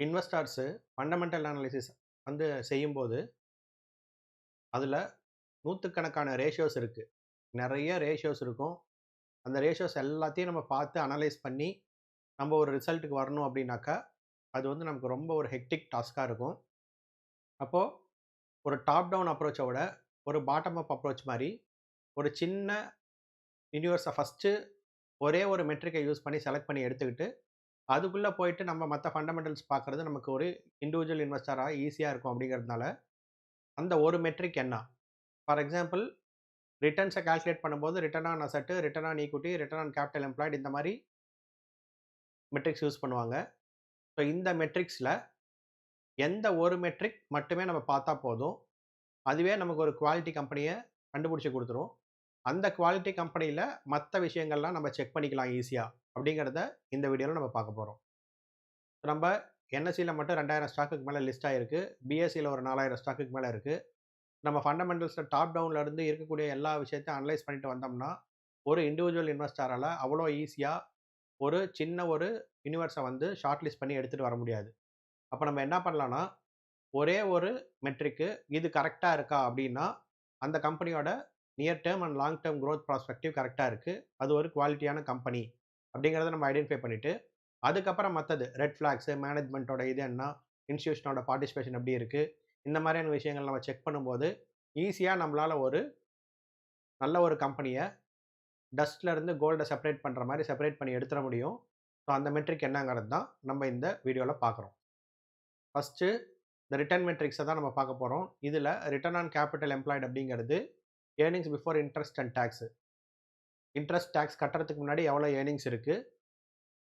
இன்வெஸ்டார்ஸு fundamental analysis வந்து செய்யும்போது அதில் நூற்றுக்கணக்கான ரேஷியோஸ் இருக்குது நிறைய ரேஷியோஸ் இருக்கும். அந்த ரேஷியோஸ் எல்லாத்தையும் நம்ம பார்த்து அனலைஸ் பண்ணி நம்ம ஒரு ரிசல்ட்டுக்கு வரணும் அப்படின்னாக்கா அது வந்து நமக்கு ரொம்ப ஒரு ஹெக்டிக் டாஸ்க்காக இருக்கும். அப்போது ஒரு டாப் டவுன் அப்ரோச்சை விட ஒரு பாட்டம் அப் அப்ரோச் மாதிரி ஒரு சின்ன யூனிவர்ஸை ஃபஸ்ட்டு ஒரே ஒரு மெட்ரிக்கை யூஸ் பண்ணி செலக்ட் பண்ணி எடுத்துக்கிட்டு அதுக்குள்ளே போயிட்டு நம்ம மற்ற ஃபண்டமெண்டல்ஸ் பார்க்குறது நமக்கு ஒரு இண்டிவிஜுவல் இன்வெஸ்டராக ஈஸியாக இருக்கும் அப்படிங்கிறதுனால அந்த ஒரு மெட்ரிக் என்ன? ஃபார் எக்ஸாம்பிள் ரிட்டர்ன்ஸை கால்குலேட் பண்ணும்போது return on asset return on equity return on capital employed இந்த மாதிரி மெட்ரிக்ஸ் யூஸ் பண்ணுவாங்க. ஸோ இந்த மெட்ரிக்ஸில் எந்த ஒரு மெட்ரிக் மட்டுமே நம்ம பார்த்தா போதும். அதுவே நமக்கு ஒரு குவாலிட்டி கம்பெனியை கண்டுபிடிச்சி கொடுத்துரும். அந்த குவாலிட்டி கம்பெனியில் மற்ற விஷயங்கள்லாம் நம்ம செக் பண்ணிக்கலாம் ஈஸியாக அப்படிங்கிறத இந்த வீடியோவில் நம்ம பார்க்க போகிறோம் நம்ம என்எஸ்சியில் மட்டும் ரெண்டாயிரம் ஸ்டாக்குக்கு மேலே லிஸ்ட் ஆகிருக்கு பிஎஸ்சியில் ஒரு நாலாயிரம் ஸ்டாக்குக்கு மேலே இருக்குது நம்ம ஃபண்டமெண்டல்ஸில் டாப் டவுன்லேருந்து இருக்கக்கூடிய எல்லா விஷயத்தையும் அனலைஸ் பண்ணிட்டு வந்தோம்னா ஒரு இண்டிவிஜுவல் இன்வெஸ்டரால் அவ்வளோ ஈஸியாக ஒரு சின்ன ஒரு யூனிவர்ஸை வந்து ஷார்ட் லிஸ்ட் பண்ணி எடுத்துகிட்டு வர முடியாது. அப்போ நம்ம என்ன பண்ணலான்னா ஒரே ஒரு மெட்ரிக்கு இது கரெக்டாக இருக்கா அப்படின்னா அந்த கம்பெனியோட near term and long term growth prospective கரெக்டாக இருக்குது அது ஒரு குவாலிட்டியான கம்பெனி அப்படிங்கிறத நம்ம ஐடென்டிஃபை பண்ணிவிட்டு அதுக்கப்புறம் மற்றது ரெட் ஃப்ளாக்ஸு மேனேஜ்மெண்ட்டோட இது என்ன இன்ஸ்டியூஷனோட பார்ட்டிசிபேஷன் எப்படி இருக்குது இந்த மாதிரியான விஷயங்கள் நம்ம செக் பண்ணும்போது ஈஸியாக நம்மளால் ஒரு நல்ல ஒரு கம்பெனியை டஸ்ட்லேருந்து கோல்டை செப்பரேட் பண்ணுற மாதிரி செப்பரேட் பண்ணி எடுத்துட முடியும். ஸோ அந்த மெட்ரிக் என்னங்கிறது தான் நம்ம இந்த வீடியோவில் பார்க்குறோம். ஃபஸ்ட்டு இந்த ரிட்டர்ன் மெட்ரிக்ஸை தான் நம்ம பார்க்க போகிறோம் இதில் ரிட்டர்ன் ஆன் கேபிட்டல் எம்ப்ளாய்டு அப்படிங்கிறது earnings before interest and tax interest tax கட்டுறதுக்கு முன்னாடி எவ்வளோ ஏர்னிங்ஸ் இருக்குது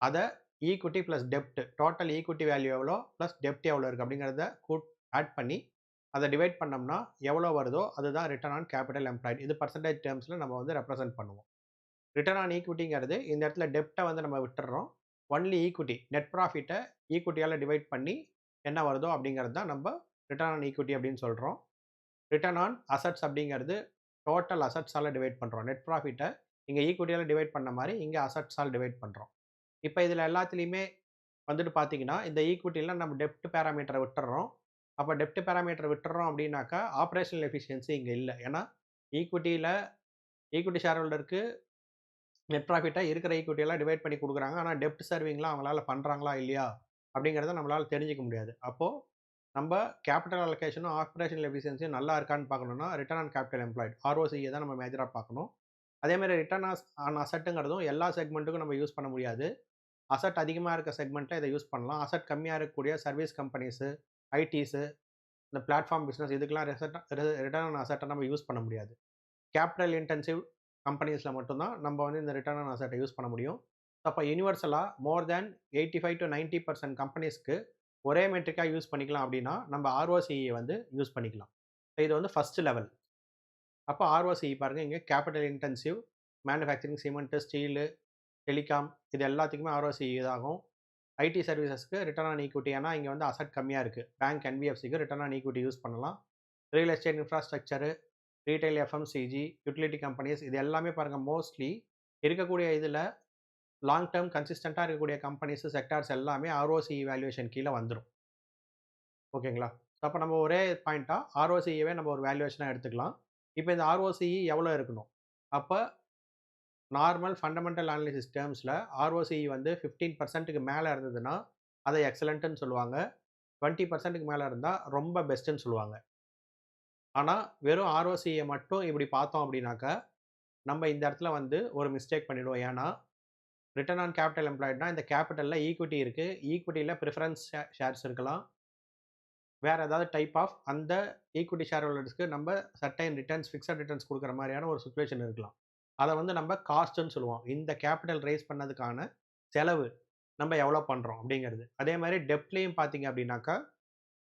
அதை ஈக்குட்டி ப்ளஸ் டெப்ட் டோட்டல் ஈக்குட்டி வேல்யூ எவ்வளோ ப்ளஸ் டெப்ட் எவ்வளோ இருக்குது அப்படிங்கிறத கூட் ஆட் பண்ணி அதை டிவைட் பண்ணோம்னா எவ்வளோ வருதோ அதுதான் ரிட்டர்ன் ஆன் கேபிட்டல் எம்ப்ளாய்டு இது பர்சன்டேஜ் டேர்ம்ஸில் நம்ம வந்து ரெப்ரசென்ட் பண்ணுவோம். ரிட்டர்ன் ஆன் ஈக்குட்டிங்கிறது இந்த இடத்துல டெப்ட்டை வந்து நம்ம விட்டுறோம். ஒன்லி ஈக்குட்டி நெட் ப்ராஃபிட்டை ஈக்குட்டியால் டிவைட் பண்ணி என்ன வருதோ அப்படிங்கிறது தான் நம்ம ரிட்டர்ன் ஆன் ஈக்குட்டி அப்படின்னு சொல்கிறோம் ரிட்டர்ன் ஆன் அசட்ஸ் அப்படிங்கிறது டோட்டல் அசட்ஸால் டிவைட் பண்ணுறோம் நெட் ப்ராஃபிட்டை இங்கே ஈக்குவிட்டியால் டிவைட் பண்ண மாதிரி இங்கே அசட்ஸால் டிவைட் பண்ணுறோம் இப்போ இதில் எல்லாத்துலேயுமே வந்துட்டு பார்த்தீங்கன்னா இந்த ஈக்குவிட்டியில் நம்ம டெப்ட் பேராமீட்டரை விட்டுறோம். அப்போ டெப்ட் பேராமீட்டர் விட்டுறோம் அப்படின்னாக்கா ஆப்ரேஷனல் எஃபிஷியன்சி இங்கே இல்லை. ஏன்னா ஈக்குவிட்டியில் ஈக்குவிட்டி ஷேர் ஹோல்டருக்கு நெட் ப்ராஃபிட்டை இருக்கிற ஈக்குவிட்டியெல்லாம் டிவைட் பண்ணி கொடுக்குறாங்க. ஆனால் டெப்ட் சர்விங்லாம் அவங்களால பண்ணுறாங்களா இல்லையா அப்படிங்கிறத நம்மளால் தெரிஞ்சிக்க முடியாது. அப்போது நம்ம கேபிட்டல் அலோகேஷனும் ஆப்ரேஷனல் எஃபிஷியன்சியும் நல்லா இருக்கான்னு பார்க்கணுன்னா ரிட்டர்ன் ஆன் கேபிட்டல் எம்ப்ளாய்ட் ஆர்ஓசியை தான் நம்ம மேஜராக பார்க்கணும். அதேமாதிரி ரிட்டர்ன் ஆன் அசட்டுங்கிறதும் எல்லா செக்மெண்ட்டுக்கும் நம்ம யூஸ் பண்ண முடியாது. அசட் அதிகமாக இருக்க செக்மெண்ட்டில் இதை யூஸ் பண்ணலாம். அசட் கம்மியாக இருக்கக்கூடிய சர்வீஸ் கம்பெனிஸு ஐடிஸு இந்த பிளாட்ஃபார்ம் பிஸ்னஸ் இதுக்கெலாம் ரெசட் ரிட்டர்ன் ஆன் அசட்டை நம்ம யூஸ் பண்ண முடியாது. கேபிட்டல் இன்டென்சிவ் கம்பெனிஸில் மட்டும்தான் நம்ம வந்து இந்த ரிட்டர்ன் ஆன் அசட்டை யூஸ் பண்ண முடியும். அப்போ யூனிவர்சலாக more than eighty five to ninety percent கம்பெனிஸ்க்கு ஒரே மெட்ரிக்காக யூஸ் பண்ணிக்கலாம் அப்படின்னா நம்ம ஆர்ஓசிஇ வந்து யூஸ் பண்ணிக்கலாம். இது வந்து ஃபஸ்ட் லெவல் அப்போ ஆர்ஓசிஇ பாருங்கள் இங்கே capital intensive manufacturing cement steel telecom இது எல்லாத்துக்குமே ஆர்ஓசிஇ இதாகும். ஐடி சர்வீசஸ்க்கு ரிட்டர்ன் ஆன் ஈக்விட்டி ஏன்னா இங்கே வந்து அசட் கம்மியாக இருக்குது பேங்க் என்பிஎஃப்சிக்கு ரிட்டர்ன் ஆன் ஈக்விட்டி யூஸ் பண்ணலாம். Real estate infrastructure retail FMCG utility companies இது எல்லாமே பாருங்கள் மோஸ்ட்லி இருக்கக்கூடிய இதில் லாங் டேர்ம் கன்சிஸ்டண்ட்டாக இருக்கக்கூடிய கம்பெனிஸ் செக்டார்ஸ் எல்லாமே ஆர்ஓசி வேல்யூவேஷன் கீழே வந்துடும் ஓகேங்களா? அப்போ நம்ம ஒரே பாயிண்ட்டாக ஆர்ஓசியவே நம்ம ஒரு வேல்யூவேஷனாக எடுத்துக்கலாம். இப்போ இந்த ஆர்ஓசிஇ எவ்வளோ இருக்கணும்? அப்போ நார்மல் ஃபண்டமெண்டல் அனாலிசிஸ் டேர்ம்ஸில் ஆர்ஓசிஇ வந்து ஃபிஃப்டீன் பர்சன்ட்டுக்கு மேலே இருந்ததுன்னா அதை எக்ஸலண்ட்டுன்னு சொல்லுவாங்க. டுவெண்ட்டி பர்சன்ட்டுக்கு மேலே இருந்தால் ரொம்ப பெஸ்ட்டுன்னு சொல்லுவாங்க. ஆனால் வெறும் ஆர்ஓசியை மட்டும் இப்படி பார்த்தோம் அப்படின்னாக்கா நம்ம இந்த இடத்துல வந்து ஒரு மிஸ்டேக் பண்ணிவிடுவோம் ஏன்னா ரிட்டர்ன் ஆன் கேபிட்டல் எம்ப்ளாய்ட்னா இந்த கேபிட்டலில் ஈக்விட்டி இருக்குது ஈக்விட்டியில் ப்ரிஃபரன்ஸ் ஷேர்ஸ் இருக்கலாம். வேறு ஏதாவது டைப் ஆஃப் அந்த ஈக்விட்டி ஷேர் ஹோல்டர்ஸ்க்கு நம்ம சர்டைன் ரிட்டர்ன்ஸ் ஃபிக்ஸட் ரிட்டர்ன்ஸ் கொடுக்குற மாதிரியான ஒரு சுச்சுவேஷன் இருக்கலாம். அதை வந்து நம்ம காஸ்ட்டுன்னு சொல்லுவோம். இந்த கேபிட்டல் ரைஸ் பண்ணதுக்கான செலவு நம்ம எவ்வளோ பண்ணுறோம் அப்படிங்கிறது. அதே மாதிரி டெப்ட்லேயும் பார்த்தீங்க அப்படின்னாக்கா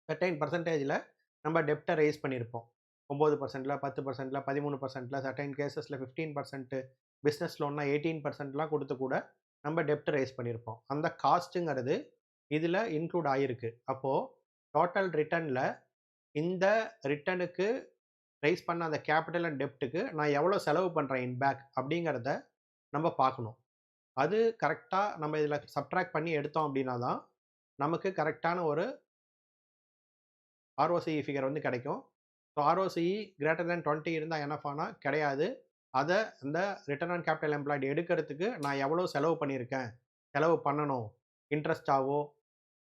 சர்டைன் பர்சன்டேஜில் நம்ம டெப்டை ரைஸ் பண்ணியிருப்போம். ஒம்பது பர்சன்ட்டில் பத்து பர்சன்ட்டில் பதிமூணு பர்சன்ட்டில் சர்டைன் கேசஸில் ஃபிஃப்டீன் பர்சன்ட்டு பிஸ்னஸ் லோன்னா எயிட்டீன் பர்சன்ட்லாம் கொடுத்து கூட நம்ம டெப்ட் ரைஸ் பண்ணியிருப்போம் அந்த காஸ்ட்டுங்கிறது இதில் இன்க்ளூட் ஆகிருக்கு அப்போது டோட்டல் ரிட்டர்னில் இந்த ரிட்டனுக்கு ரைஸ் பண்ண அந்த கேபிட்டல் அண்ட் டெப்ட்டுக்கு நான் எவ்வளோ செலவு பண்ணுறேன் இன் பேக் அப்படிங்கிறத நம்ம பார்க்கணும். அது கரெக்டாக நம்ம இதில் சப்ட்ராக்ட் பண்ணி எடுத்தோம் அப்படின்னா தான் நமக்கு கரெக்டான ஒரு ஆர்ஓசிஇ ஃபிகர் வந்து கிடைக்கும். So ROCE greater than twenty இருந்தால் என்ன ஆனால் கிடையாது. அதை இந்த ரிட்டர்ன் ஆன் கேபிட்டல் எம்ப்ளாய்டு எடுக்கிறதுக்கு நான் எவ்வளோ செலவு பண்ணியிருக்கேன்? செலவு பண்ணணும். இன்ட்ரெஸ்டாவோ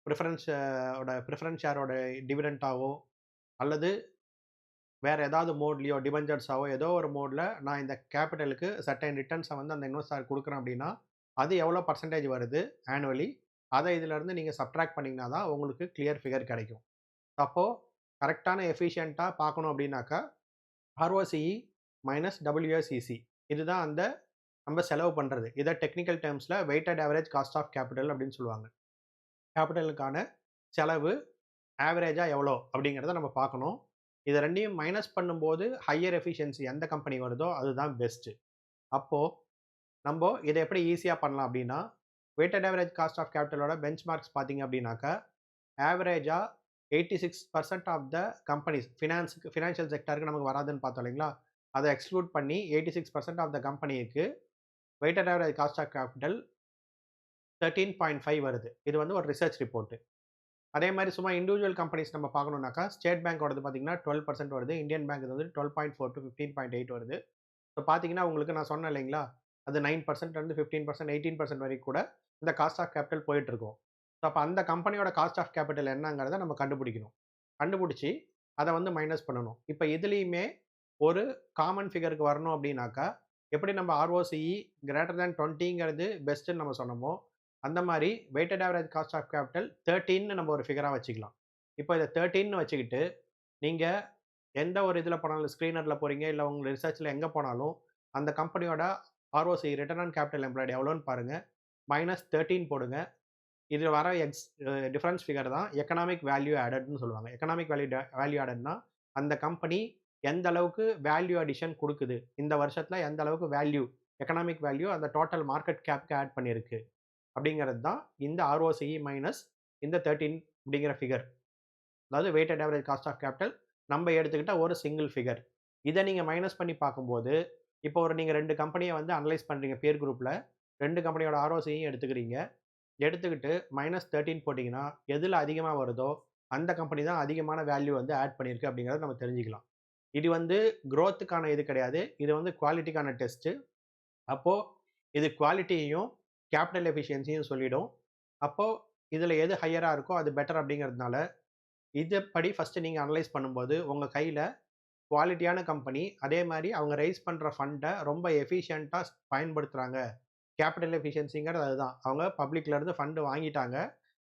ப்ரிஃபரன்ஸோட ப்ரிஃபரன்ஸ் ஷேரோட டிவிடெண்ட்டாவோ அல்லது வேறு ஏதாவது மோட்லேயோ டிபெஞ்சர்ஸாவோ ஏதோ ஒரு மோடில் நான் இந்த கேபிட்டலுக்கு சர்டைன் ரிட்டர்ன்ஸை வந்து அந்த இன்வெஸ்டர் கொடுக்குறேன் அப்படின்னா அது எவ்வளோ பர்சன்டேஜ் வருது ஆனுவலி அதை இதிலேருந்து நீங்கள் சப்ட்ராக்ட் பண்ணிங்கன்னா தான் உங்களுக்கு கிளியர் ஃபிகர் கிடைக்கும். அப்போது கரெக்டான எஃபிஷியண்ட்டாக பார்க்கணும் அப்படின்னாக்கா ஆர்ஓசிஇ மைனஸ் டபிள்யூஎஸ்இசி இதுதான் அந்த நம்ம செலவு பண்ணுறது இதை technical டேர்ம்ஸில் weighted average cost of capital அப்படின்னு சொல்லுவாங்க. கேபிட்டலுக்கான செலவு ஆவரேஜாக எவ்வளோ அப்படிங்கிறத நம்ம பார்க்கணும். இதை ரெண்டையும் மைனஸ் பண்ணும்போது ஹையர் எஃபிஷியன்சி எந்த கம்பெனி வருதோ அதுதான் பெஸ்ட்டு அப்போது நம்ம இதை எப்படி ஈஸியாக பண்ணலாம் அப்படின்னா வெயிட்டட் ஆவரேஜ் காஸ்ட் ஆஃப் கேபிட்டலோட பெஞ்ச் மார்க்ஸ் பார்த்தீங்க அப்படின்னாக்கா ஆவரேஜாக eighty six percent of the companies ஃபினான்ஸுக்கு financial செக்டருக்கு நமக்கு வராதுன்னு பார்த்தோம் இல்லைங்களா? அதை எக்ஸ்க்ளூட் பண்ணி eighty six percent of the கம்பெனிக்கு weighted average cost of capital thirteen point five வருது. இது வந்து ஒரு ரிசர்ச் ரிப்போர்ட்டு அதே மாதிரி சும்மா இண்டிவிஜுவல் கம்பெனிஸ் நம்ம பார்க்கணுன்னாக்கா ஸ்டேட் பேங்க்கோடது பார்த்தீங்கன்னா டுவெல் பர்சன்ட் வருது. இந்தியன் பேங்க் வந்து twelve point four to fifteen point eight வருது. ஸோ பார்த்தீங்கன்னா உங்களுக்கு நான் சொன்னேன் இல்லைங்களா? அது நைன் பர்சன்ட்லேருந்து ஃபிஃப்டீன் பர்சன்ட் எயிட்டீன் பர்சன்ட் வரைக்கும் கூட இந்த காஸ்ட் ஆஃப் கேபிட்டல் போயிட்டுருக்கும். ஸோ அப்போ அந்த கம்பெனியோட காஸ்ட் ஆஃப் கேபிட்டல் என்னங்கிறத நம்ம கண்டுபிடிக்கணும். கண்டுபிடிச்சி அதை வந்து மைனஸ் பண்ணணும். இப்போ இதுலேயுமே ஒரு காமன் ஃபிகருக்கு வரணும் அப்படின்னாக்கா எப்படி நம்ம ஆர்ஓசிஇ கிரேட்டர் தேன் டுவெண்ட்டிங்கிறது பெஸ்ட்டுன்னு நம்ம சொன்னோமோ அந்த மாதிரி weighted average cost of capital தேர்ட்டின்னு நம்ம ஒரு ஃபிகராக வச்சுக்கலாம். இப்போ இதை தேர்ட்டின்னு வச்சுக்கிட்டு நீங்கள் எந்த ஒரு இதில் போனாலும் ஸ்க்ரீனரில் போகிறீங்க இல்லை உங்கள் ரிசர்ச்சில் எங்கே போனாலும் அந்த கம்பெனியோட ROC return on capital employed எவ்வளோன்னு பாருங்கள் மைனஸ் தேர்ட்டின் போடுங்க. இதில் வர எக்ஸ் டிஃப்ரென்ஸ் ஃபிகர் தான் எக்கனாமிக் வேல்யூ ஆடட்னு சொல்லுவாங்க. எக்கனாமிக் வேல்யூ வேல்யூ ஆடட்னா அந்த கம்பெனி எந்த அளவுக்கு வேல்யூ அடிஷன் கொடுக்குது? இந்த வருஷத்தில் எந்த அளவுக்கு வேல்யூ எக்கனாமிக் வேல்யூ அந்த டோட்டல் மார்க்கெட் கேப்க்கு ஆட் பண்ணியிருக்கு அப்படிங்கிறது தான் இந்த ஆர்ஓசிஇ மைனஸ் இந்த தேர்ட்டின் அப்படிங்கிற ஃபிகர் அதாவது weighted average cost of capital நம்ம எடுத்துக்கிட்ட ஒரு சிங்கிள் ஃபிகர் இதை நீங்கள் மைனஸ் பண்ணி பார்க்கும்போது இப்போ ஒரு நீங்கள் ரெண்டு கம்பெனியை வந்து அனலைஸ் பண்ணுறீங்க பேர் குரூப்பில் ரெண்டு கம்பெனியோட ஆர்ஓசியும் எடுத்துக்கிறீங்க. எடுத்துக்கிட்டு மைனஸ் தேர்ட்டின் போட்டிங்கன்னா எதில் அதிகமாக வருதோ அந்த கம்பெனி தான் அதிகமான வேல்யூ வந்து ஆட் பண்ணியிருக்கு அப்படிங்கிறத நம்ம தெரிஞ்சுக்கலாம். இது வந்து க்ரோத்துக்கான இது கிடையாது. இது வந்து குவாலிட்டிக்கான டெஸ்ட்டு அப்போது இது குவாலிட்டியையும் கேபிட்டல் எஃபிஷியன்சியும் சொல்லிடும். அப்போது இதில் எது ஹையராக இருக்கோ அது பெட்டர் அப்படிங்கிறதுனால இதைப்படி ஃபஸ்ட்டு நீங்கள் அனலைஸ் பண்ணும்போது உங்கள் கையில் குவாலிட்டியான கம்பெனி அதே மாதிரி அவங்க ரைஸ் பண்ணுற ஃபண்டை ரொம்ப எஃபிஷியண்ட்டாக பயன்படுத்துகிறாங்க கேபிட்டல் எஃபிஷியன்சிங்கிறது அதுதான். அவங்க பப்ளிக்லேருந்து ஃபண்டு வாங்கிட்டாங்க.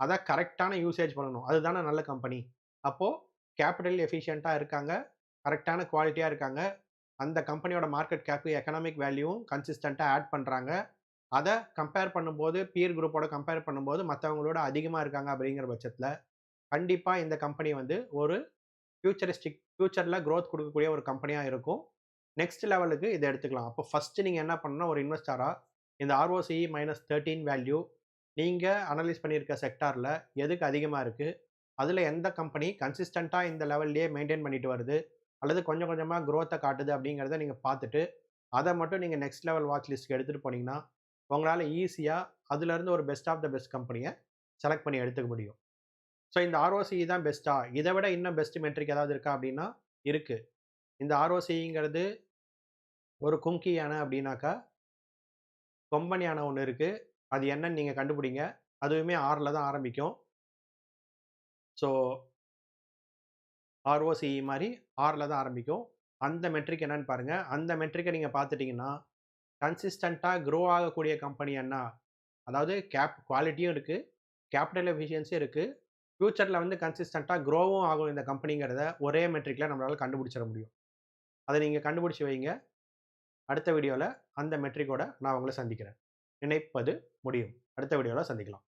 அதை கரெக்டான யூசேஜ் பண்ணணும். அதுதானே நல்ல கம்பெனி அப்போது கேபிட்டல் எஃபிஷியண்ட்டாக இருக்காங்க. கரெக்டான குவாலிட்டியாக இருக்காங்க. அந்த கம்பெனியோட மார்க்கெட் கேப்பு எக்கனாமிக் வேல்யூவும் கன்சிஸ்டண்ட்டாக ஆட் பண்ணுறாங்க அதை கம்பேர் பண்ணும்போது பியர் குரூப்போட கம்பேர் பண்ணும்போது மற்றவங்களோட அதிகமாக இருக்காங்க அப்படிங்கிற பட்சத்தில் கண்டிப்பாக இந்த கம்பெனி வந்து ஒரு ஃபியூச்சரிஸ்டிக் ஃப்யூச்சரில் க்ரோத் கொடுக்கக்கூடிய ஒரு கம்பெனியாக இருக்கும். நெக்ஸ்ட் லெவலுக்கு இதை எடுத்துக்கலாம். அப்போ ஃபஸ்ட்டு நீங்கள் என்ன பண்ணணும்? ஒரு இன்வெஸ்டராக இந்த ஆர்ஓசிஇ மைனஸ் தேர்ட்டீன் வேல்யூ நீங்கள் அனலைஸ் பண்ணியிருக்க செக்டாரில் எதுக்கு அதிகமாக இருக்குது அதில் எந்த கம்பெனி கன்சிஸ்டண்ட்டாக இந்த லெவல்லையே மெயின்டைன் பண்ணிட்டு வருது? அல்லது கொஞ்சம் கொஞ்சமாக க்ரோத்தை காட்டுது அப்படிங்கிறத நீங்கள் பார்த்துட்டு அதை மட்டும் நீங்கள் நெக்ஸ்ட் லெவல் வாட்ச் லிஸ்ட்டுக்கு எடுத்துகிட்டு போனீங்கன்னா உங்களால் ஈஸியாக அதுலேருந்து ஒரு பெஸ்ட் ஆஃப் த பெஸ்ட் கம்பெனியை செலக்ட் பண்ணி எடுத்துக்க முடியும் ஸோ இந்த ஆர்ஓசிஇ தான் பெஸ்ட்டாக இதை விட இன்னும் பெஸ்ட் மெட்ரிக் ஏதாவது இருக்கா அப்படின்னா இருக்குது இந்த ஆர்ஓசிங்கிறது ஒரு கும்கி யானை அப்படின்னாக்கா கொம்பனியான ஒன்று இருக்குது அது என்னன்னு நீங்கள் கண்டுபிடிங்க. அதுவுமே ஆறில் தான் ஆரம்பிக்கும். ஸோ ஆர்ஓசிஇ மாதிரி ஆறில் தான் ஆரம்பிக்கும். அந்த மெட்ரிக் என்னன்னு பாருங்க. அந்த மெட்ரிக்கை நீங்கள் பார்த்துட்டிங்கன்னா கன்சிஸ்டண்ட்டாக க்ரோ ஆகக்கூடிய கம்பெனி என்ன? அதாவது கேப் குவாலிட்டியும் இருக்குது கேபிட்டல் எஃபிஷியன்சியும் இருக்குது ஃப்யூச்சரில் வந்து கன்சிஸ்டண்ட்டாக க்ரோவும் ஆகும் இந்த கம்பெனிங்கிறத ஒரே மெட்ரிக்கில் நம்மளால் கண்டுபிடிச்சிட முடியும். அதை நீங்கள் கண்டுபிடிச்சி வைங்க. அடுத்த வீடியோவில் அந்த மெட்ரிக்கோட நான் உங்களை சந்திக்கிறேன். நினைப்பது முடியும். அடுத்த வீடியோவில் சந்திக்கலாம்.